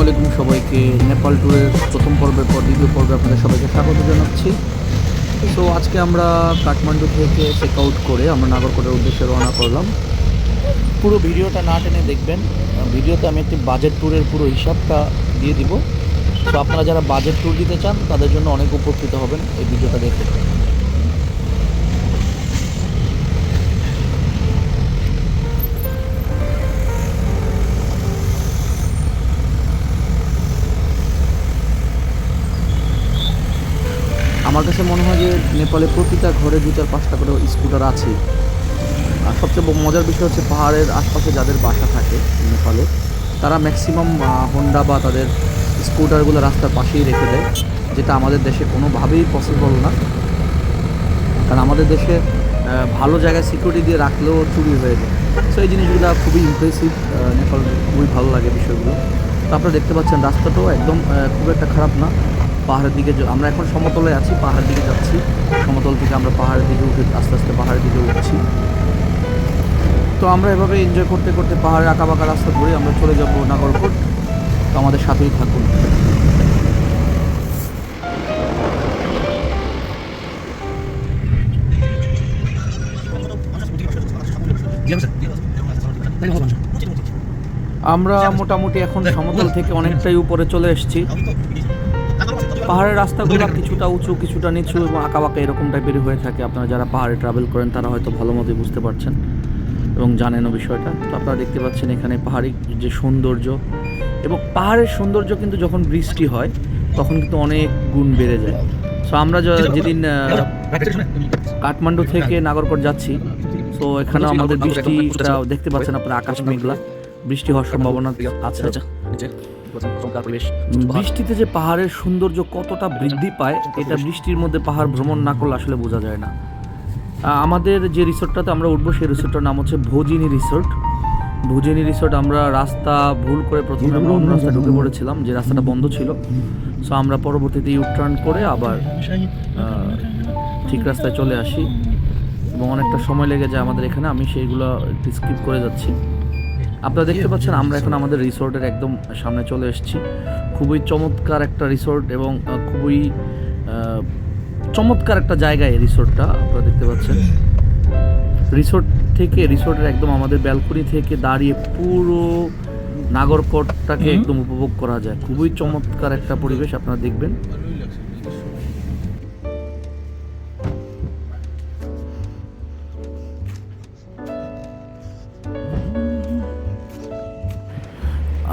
আলাইকুম সবাইকে। নেপাল ট্যুরের প্রথম পর্বের পর দ্বিতীয় পর্বে আপনাদের সবাইকে স্বাগত জানাচ্ছি। তো আজকে আমরা কাঠমান্ডু থেকে চেক আউট করে আমরা নাগরকোটের উদ্দেশ্যে রওনা করলাম। পুরো ভিডিওটা না টেনে দেখবেন। ভিডিওতে আমি একটি বাজেট ট্যুরের পুরো হিসাবটা দিয়ে দিব। তো আপনারা যারা বাজেট ট্যুর দিতে চান, তাদের জন্য অনেক উপকৃত হবেন এই ভিডিওটা দেখে। আমার কাছে মনে হয় যে নেপালে প্রতিটা ঘরে দু চার পাঁচটা করে স্কুটার আছে। আর সবচেয়ে মজার বিষয় হচ্ছে পাহাড়ের আশপাশে যাদের বাসা থাকে নেপালে, তারা ম্যাক্সিমাম হোন্ডা বা তাদের স্কুটারগুলো রাস্তার পাশেই রেখে দেয়, যেটা আমাদের দেশে কোনোভাবেই পসিবল না। কারণ আমাদের দেশে ভালো জায়গায় সিকিউরিটি দিয়ে রাখলেও চুরি হয়ে যায়। সো এই জিনিসগুলো খুবই ইমপ্রেসিভ নেপাল, খুবই ভালো লাগে বিষয়গুলো। তো আপনারা দেখতে পাচ্ছেন, রাস্তাটাও একদম খুব একটা খারাপ না। পাহাড়ের দিকে আমরা এখন সমতলে আছি, পাহাড়ের দিকে যাচ্ছি। সমতল থেকে আমরা পাহাড়ের দিকে উঠে আস্তে আস্তে পাহাড়ের দিকে উঠছি। তো আমরা এভাবে এনজয় করতে করতে পাহাড়ের আঁকা বাঁকা রাস্তা ধরে আমরা চলে যাব নাগরকোট। তো আমাদের সাথেই থাকুন। আমরা মোটামুটি এখন সমতল থেকে অনেকটাই উপরে চলে এসেছি। পাহাড়ের রাস্তাগুলো কিছুটা উঁচু কিছুটা নিচু এবং আঁকা বাঁকা এরকম টাইপের হয়ে থাকে। আপনারা যারা পাহাড়ে ট্রাভেল করেন তারা হয়তো ভালো মতোই বুঝতে পারছেন এবং জানেনও বিষয়টা। তো আপনারা দেখতে পাচ্ছেন এখানে পাহাড়ি যে সৌন্দর্য এবং পাহাড়ের সৌন্দর্য কিন্তু যখন বৃষ্টি হয় তখন কিন্তু অনেক গুণ বেড়ে যায়। সো আমরা য- যেদিন কাঠমান্ডু থেকে নাগরকোট যাচ্ছি তো এখানে আমাদের বৃষ্টিটা দেখতে পাচ্ছেন আপনারা আকাশ মেঘলা। বৃষ্টি হওয়ার সম্ভাবনা আছে। বৃষ্টিতে যে পাহাড়ের সৌন্দর্য কতটা বৃদ্ধি পায় এটা বৃষ্টির মধ্যে পাহাড় ভ্রমণ না করলে আসলে বোঝা যায় না। আমাদের যে রিসোর্টটাতে আমরা উঠবো সেই রিসোর্টটার নাম হচ্ছে ভোজিনী রিসোর্ট। ভোজিনী রিসোর্ট আমরা রাস্তা ভুল করে প্রথমে আমরা অন্য রাস্তায় ঢুকে পড়েছিলাম যে রাস্তাটা বন্ধ ছিল। সো আমরা পরবর্তীতে ইউ টার্ন করে আবার ঠিক রাস্তায় চলে আসি। এবং অনেকটা সময় লেগে যায় আমাদের এখানে আমি সেইগুলো একটু স্কিপ করে যাচ্ছি। আপনারা দেখতে পাচ্ছেন আমরা এখন আমাদের রিসোর্টের একদম সামনে চলে এসেছি। খুবই চমৎকার একটা রিসোর্ট এবং খুবই চমৎকার একটা জায়গায় রিসোর্টটা আপনারা দেখতে পাচ্ছেন। রিসোর্ট থেকে রিসোর্টের একদম আমাদের ব্যালকনি থেকে দাঁড়িয়ে পুরো নাগরকোটটাকে একদম উপভোগ করা যায়। খুবই চমৎকার একটা পরিবেশ আপনারা দেখবেন।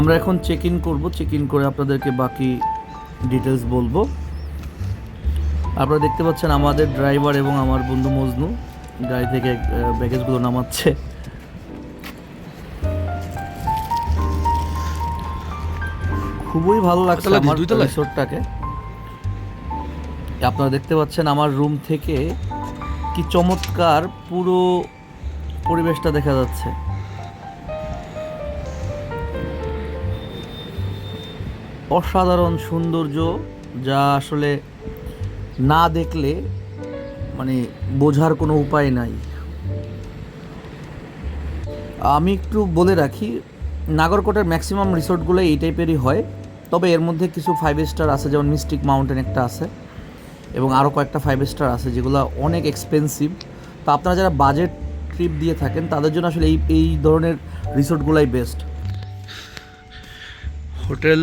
আমরা এখন চেক ইন করব চেক ইন করে আপনাদেরকে বাকি ডিটেলস বলব। আপনারা দেখতে পাচ্ছেন আমাদের ড্রাইভার এবং আমার বন্ধু মজনু গাড়ি থেকে ব্যাগেজগুলো নামাচ্ছে। খুবই ভালো লাগছে আমার রিসোর্টটাকে আপনারা দেখতে পাচ্ছেন আমার রুম থেকে কি চমৎকার পুরো পরিবেশটা দেখা যাচ্ছে। অসাধারণ সৌন্দর্য যা আসলে না দেখলে মানে বোঝার কোনো উপায় নাই। আমি একটু বলে রাখি, নাগরকোটের ম্যাক্সিমাম রিসোর্টগুলো এই টাইপেরই হয়, তবে এর মধ্যে কিছু ফাইভ স্টার আছে, যেমন মিস্টিক মাউন্টেন একটা আছে, এবং আরও কয়েকটা ফাইভ স্টার আছে, যেগুলো অনেক এক্সপেন্সিভ তো আপনারা যারা বাজেট ট্রিপ দিয়ে থাকেন, তাদের জন্য আসলে এই এই ধরনের রিসোর্টগুলোই বেস্ট হোটেল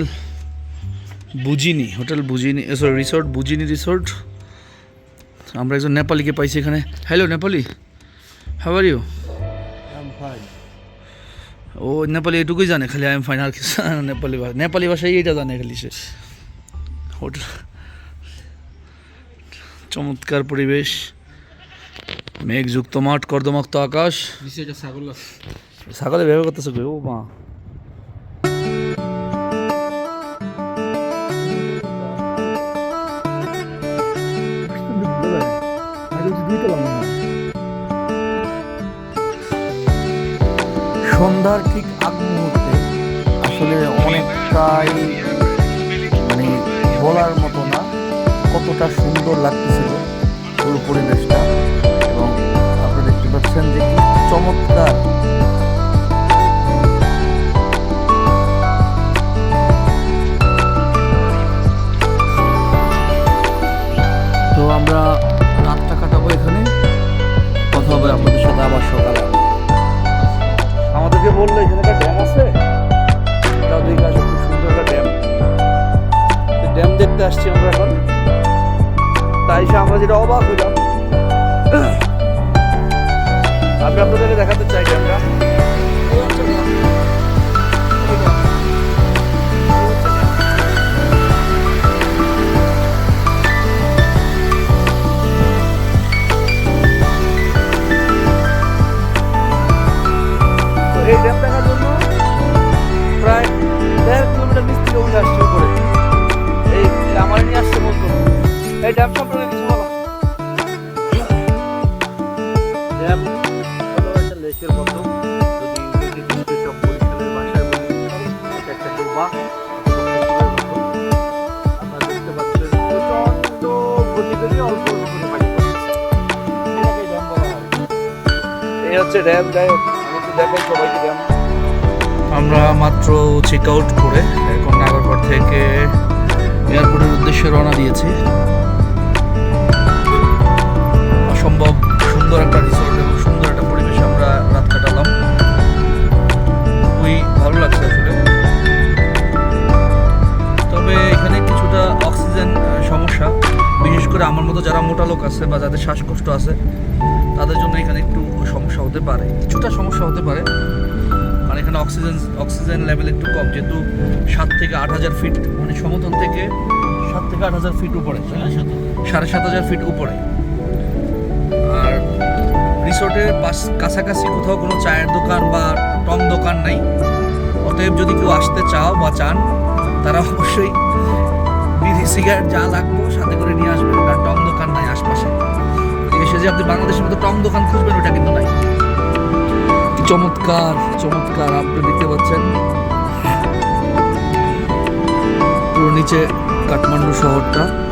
বুজিনি হোটেল বুজিনি সরি রিসোর্ট বুজিনি রিসোর্ট আমরা একজন নেপালিকে পাইছি এখানে। Hello Nepali. How are you ও নেপালি এটুকুই জানে খালি আই এম ফাইন আর কিছু নেপালি ভাষা নেপালি ভাষায় এইটা জানে খালি সে। হোটেল। চমৎকার পরিবেশ। মেঘযুক্ত মাঠ কর্দমাক্ত আকাশ। ছাগলে ব্যবহার করতেছে? ও মা। সন্ধ্যার ঠিক আগ মুহূর্তে আসলে অনেকটাই মানে বলার মতো না, কতটা সুন্দর লাগতেছিল পুরো পরিবেশটা। এবং আপনারা দেখতে পাচ্ছেন যে চমৎকার হচ্ছে ড্যাম যাই আমরা মাত্র চেক আউট করে এখন নাগরকোট থেকে এয়ারপোর্টের উদ্দেশ্যে রওনা দিয়েছি। অসম্ভব সুন্দর একটা রিসোর্ট এবং সুন্দর একটা পরিবেশে আমরা রাত কাটালাম। খুবই ভালো লাগছে আসলে। তবে এখানে কিছুটা অক্সিজেন সমস্যা। বিশেষ করে আমার মতো যারা মোটা লোক আছে বা যাদের শ্বাসকষ্ট আছে, তাদের জন্য এখানে একটু সমস্যা হতে পারে কিছুটা সমস্যা হতে পারে মানে এখানে অক্সিজেন অক্সিজেন লেভেল একটু কম যেহেতু সাত থেকে আট হাজার ফিট মানে সমতল থেকে সাত থেকে আট হাজার ফিট উপরে সাড়ে সাত হাজার ফিট উপরে। আর রিসোর্টের পাশ কাছাকাছি কোথাও কোনো চায়ের দোকান বা টং দোকান নাই। অতএব যদি কেউ আসতে চাও বা চান তারা অবশ্যই বিড়ি সিগারেট যা লাগবে সাথে করে নিয়ে আসবেন কারণ টং দোকান নাই আশপাশে। যে আপনি বাংলাদেশের মতো টং দোকান খুঁজবেন, ওটা কিন্তু নাই। চমৎকার চমৎকার, আপনি দেখতে পাচ্ছেন। পুরো নিচে কাঠমান্ডু শহরটা।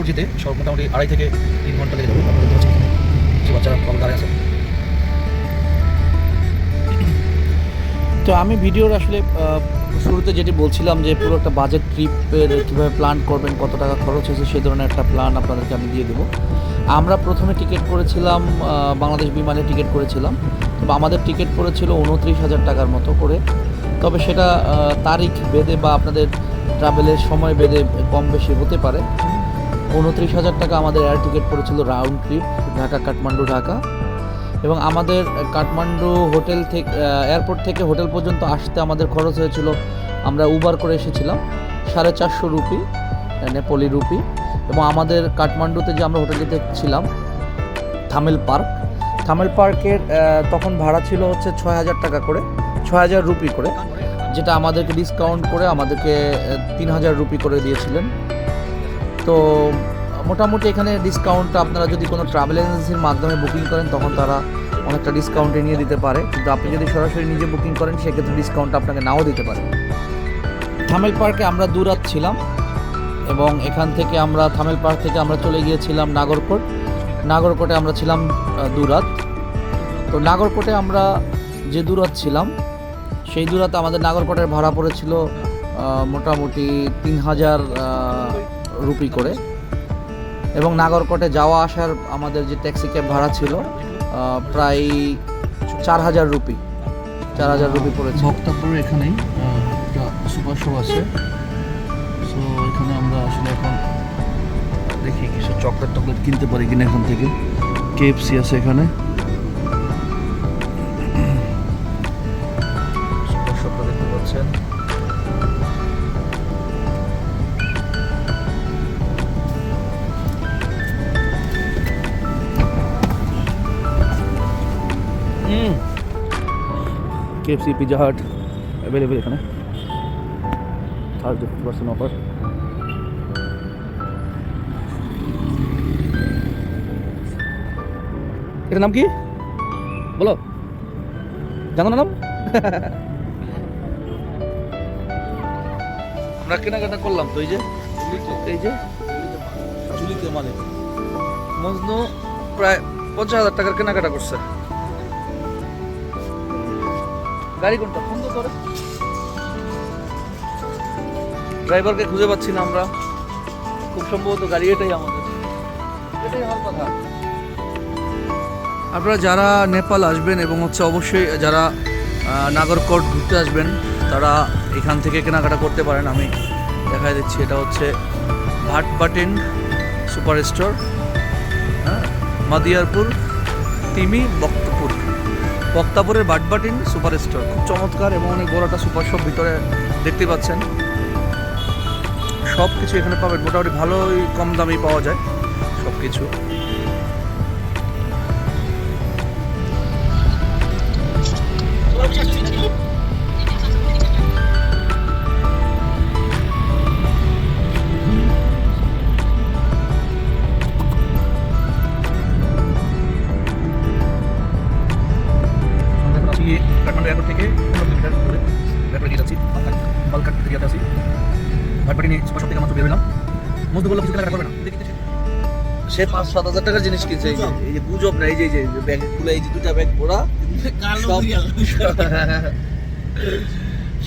এয়ারপোর্ট যেতে সব মোটামুটি আড়াই থেকে তিন ঘণ্টা লেগে যাবে। পাচ্ছেন কিছু বাচ্চারা কম দাঁড়িয়ে আছে। তো আমি ভিডিওর আসলে শুরুতে যেটি বলছিলাম যে পুরো একটা বাজেট ট্রিপের কীভাবে প্ল্যান করবেন, কত টাকা খরচ হয়েছে সে ধরনের একটা প্ল্যান আপনাদেরকে আমি দিয়ে দেবো। আমরা প্রথমে টিকিট করেছিলাম বাংলাদেশ বিমানে টিকিট করেছিলাম। তবে আমাদের টিকিট পড়েছিল উনত্রিশ হাজার টাকার মতো করে। তবে সেটা তারিখ বেঁধে বা আপনাদের ট্রাভেলের সময় বেঁধে কম বেশি হতে পারে। উনত্রিশ হাজার টাকা আমাদের এয়ার টিকিট পড়েছিল রাউন্ড ট্রিপ ঢাকা কাঠমান্ডু ঢাকা। এবং আমাদের কাঠমান্ডু হোটেল থেকে এয়ারপোর্ট থেকে হোটেল পর্যন্ত আসতে আমাদের খরচ হয়েছিল, আমরা উবার করে এসেছিলাম, সাড়ে চারশো রুপি নেপালি রুপি। এবং আমাদের কাঠমান্ডুতে যে আমরা হোটেলটিতে ছিলাম থামেল পার্ক থামেল পার্কের তখন ভাড়া ছিল হচ্ছে ছয় হাজার টাকা করে, ছয় হাজার রুপি করে, যেটা আমাদেরকে ডিসকাউন্ট করে আমাদেরকে তিন হাজার রুপি করে দিয়েছিলেন। তো মোটামুটি এখানে ডিসকাউন্ট আপনারা যদি কোনো ট্রাভেল এজেন্সির মাধ্যমে বুকিং করেন, তখন তারা অনেকটা ডিসকাউন্টে নিয়ে দিতে পারে। কিন্তু আপনি যদি সরাসরি নিজে বুকিং করেন, সেক্ষেত্রে ডিসকাউন্ট আপনাকে নাও দিতে পারে। থামেল পার্কে আমরা দু রাত ছিলাম এবং এখান থেকে আমরা, থামেল পার্ক থেকে আমরা চলে গিয়েছিলাম নাগরকোট। নাগরকোটে আমরা ছিলাম দু রাত। তো নাগরকোটে আমরা যে দু রাত ছিলাম, সেই দু আমাদের নাগরকোটের ভাড়া পড়েছিল মোটামুটি তিন হাজার রুপি করে। এবং নাগরকোটে যাওয়া আসার আমাদের যে ট্যাক্সি ক্যাব ভাড়া ছিল প্রায় চার হাজার রুপি। চার হাজার রুপি পড়েছে। ভক্তাপুর এখানেই একটা সুপার শো আছে। সো এখানে আমরা আসলে এখন দেখি কিছু চকলেট টকলেট কিনতে পারি কিনা এখান থেকে। কেএফসি আছে এখানে। সুপার শপটা দেখতে পাচ্ছেন। কেএফসি পিজা হাট অ্যাভেলেবেল এখানে। থার্টি ফিফটি পার্সেন্ট অফার এটার নাম কি? বলো। জানো না নাম? আমরা কেনাকাটা করলাম তো এই যে এই যে চুলিতে মানে। মজনু প্রায় পঞ্চাশ হাজার টাকার কেনাকাটা করছে। গাড়ি কোনটা? ফোন করে। ড্রাইভারকে খুঁজে পাচ্ছি না আমরা। খুব সম্ভবত গাড়ি এটাই আমাদের। এটাই আমার কথা। আপনারা যারা নেপাল আসবেন এবং হচ্ছে অবশ্যই যারা নাগরকোট ঘুরতে আসবেন, তারা এখান থেকে কেনাকাটা করতে পারেন। আমি দেখাই দিচ্ছি, এটা হচ্ছে ভাটপাটিন সুপার স্টোর হ্যাঁ মাদিয়ারপুর, তিমি বক্তপুর বক্তাপুরের বাটবাটিন সুপার স্টোর খুব চমৎকার এবং অনেক বড় একটা সুপার শপ ভিতরে দেখতে পাচ্ছেন। সব কিছু এখানে পাবেন। মোটামুটি ভালোই কম দামেই পাওয়া যায় সব কিছু সাত হাজার টাকার জিনিস কিনছে এই যে এই যে গুজব না এই যে এই যে ব্যাগ খুলে এই যে দুটা ব্যাগ ভরা সব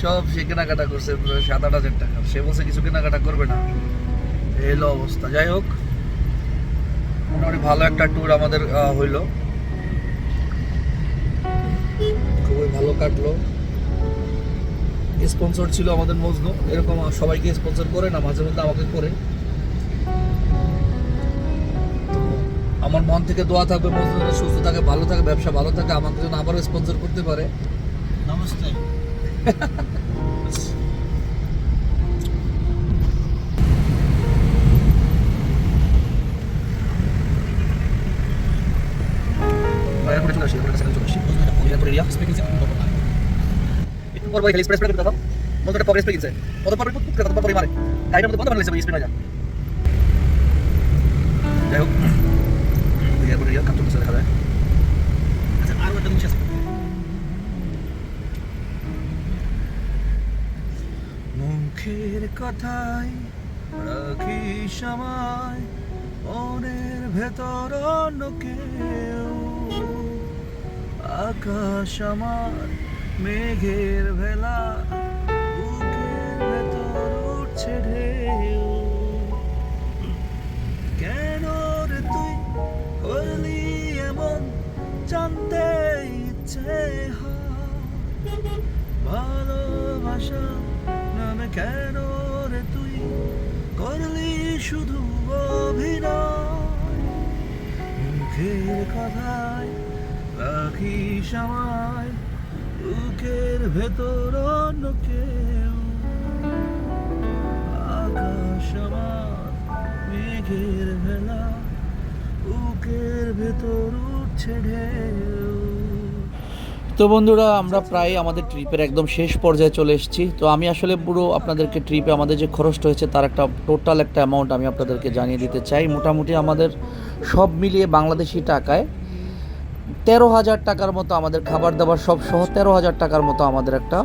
সব সে কেনাকাটা করছে সাত আট হাজার টাকা। সে বলছে কিছু কেনাকাটা করবে না। এই হলো অবস্থা। যাই হোক মোটামুটি ভালো একটা ট্যুর আমাদের হইল। খুবই ভালো কাটলো। স্পন্সর ছিল আমাদের মজনু। এরকম সবাইকে স্পন্সর করে না মাঝে মধ্যে আমাকে করে। আমার মন থেকে দোয়া থাকবে যেন সুস্থ থাকে ভালো থাকে ব্যবসা ভালো থাকে আমাদের জন্য আবারও স্পন্সর করতে পারে। নমস্তে একটু পর খালি স্প্রে স্প্রে করতে দাও মজনুটা পকেট স্প্রে কিনছে। কত পরে পুট কত পরে মারে গাড়িটার মধ্যে স্প্রে না যা যাই হোক। দেখা যায় আচ্ছা আরও একটা জিনিস আছে। মুখের কথাই রাখি সময় মনের ভেতর অন্য কেউ। আকাশ আমার মেঘের ভেলা বুকের ভেতর উঠছে ঢেউ। হয় ভালোবাসা নামে কেন রে তুই? করলি শুধু অভিনয়। মুখের কথায় রাখিস আমায়, বুকের ভেতর অন্য কেউ। আকাশ আমার মেঘের ভেলা, বুকের ভেতর উঠছে ঢেউ। তো বন্ধুরা, আমরা প্রায় আমাদের ট্রিপের একদম শেষ পর্যায়ে চলে এসেছি। তো আমি আসলে পুরো আপনাদেরকে ট্রিপে আমাদের যে খরচটা হয়েছে, তার একটা টোটাল একটা অ্যামাউন্ট আমি আপনাদেরকে জানিয়ে দিতে চাই। মোটামুটি আমাদের সব মিলিয়ে বাংলাদেশি টাকায় তেরো হাজার টাকার মতো আমাদের খাবার দাবার সব সহ তেরো হাজার টাকার মতো আমাদের একটা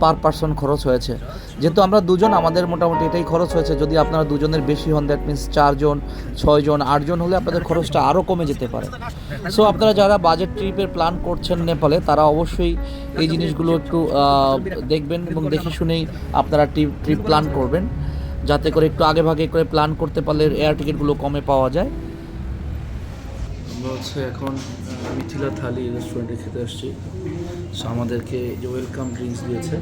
পার পার্সন খরচ হয়েছে। যেহেতু আমরা দুজন, আমাদের মোটামুটি এটাই খরচ হয়েছে। যদি আপনারা দুজনের বেশি হন দ্যাট মিনস চারজন, ছয়জন, আটজন হলে আপনাদের খরচটা আরও কমে যেতে পারে। সো আপনারা যারা বাজেট ট্রিপের প্ল্যান করছেন নেপালে, তারা অবশ্যই এই জিনিসগুলো একটু দেখবেন এবং দেখে শুনেই আপনারা ট্রিপ ট্রিপ প্ল্যান করবেন। যাতে করে একটু আগে ভাগে করে প্ল্যান করতে পারলে এয়ার টিকিটগুলো কমে পাওয়া যায়। আমরা হচ্ছে এখন মিথিলা থালি রেস্টুরেন্টে খেতে আসছি। আমাদেরকে যে ওয়েলকাম ড্রিঙ্কস দিয়েছে।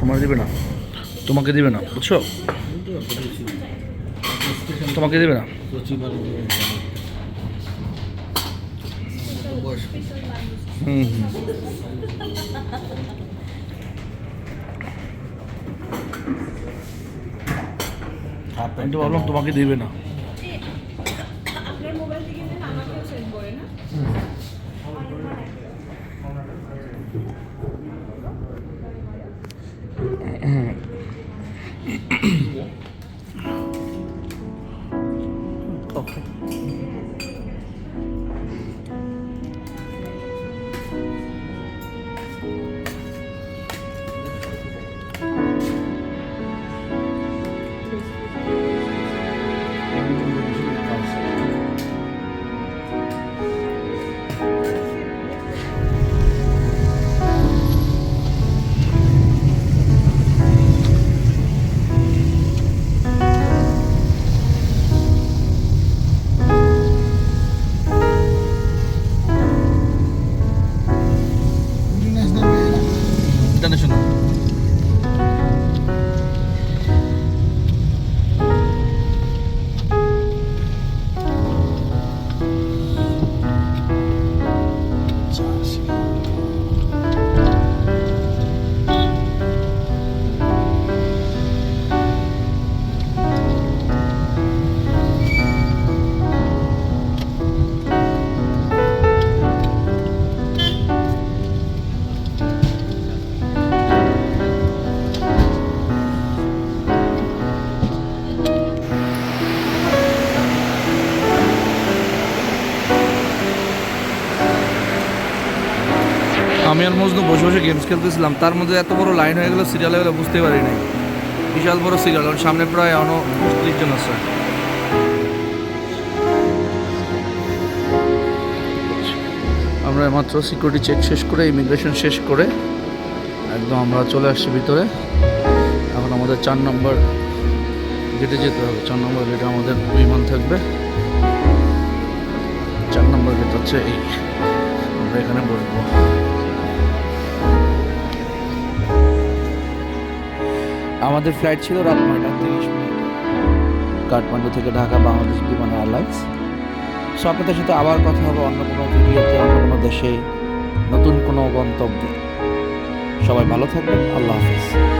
তোমার দিবে না? তোমাকে দিবে না, বুঝছ? তোমাকে দিবে না? হুম হুম। আমি তো ভাবলাম তোমাকে দিবে না। আপনার বসে গেমস খেলতেছিলাম, তার মধ্যে এত বড় লাইন হয়ে গেল সিরিয়ালে গেলে বুঝতে পারি নাই বিশাল বড় সিরিয়াল সামনে প্রায় ত্রিশ জন আছে। আমরা মাত্র সিকিউরিটি চেক শেষ করে ইমিগ্রেশন শেষ করে, একদম আমরা চলে আসছি ভিতরে। এখন আমাদের চার নম্বর গেটে যেতে হবে। চার নম্বর গেটে আমাদের বিমান থাকবে। চার নম্বর গেট হচ্ছে এই। আমরা এখানে বসবো। আমাদের ফ্লাইট ছিল রাত নয়টা তিরিশ মিনিট। কাঠমান্ডু থেকে ঢাকা বাংলাদেশ বিমান এয়ারলাইন্স সো আপনাদের সাথে আবার কথা হবে অন্য কোনো ভিডিওতে, অন্য কোনো দেশে। নতুন কোনো গন্তব্যে। সবাই ভালো থাকবেন। আল্লাহ হাফিজ।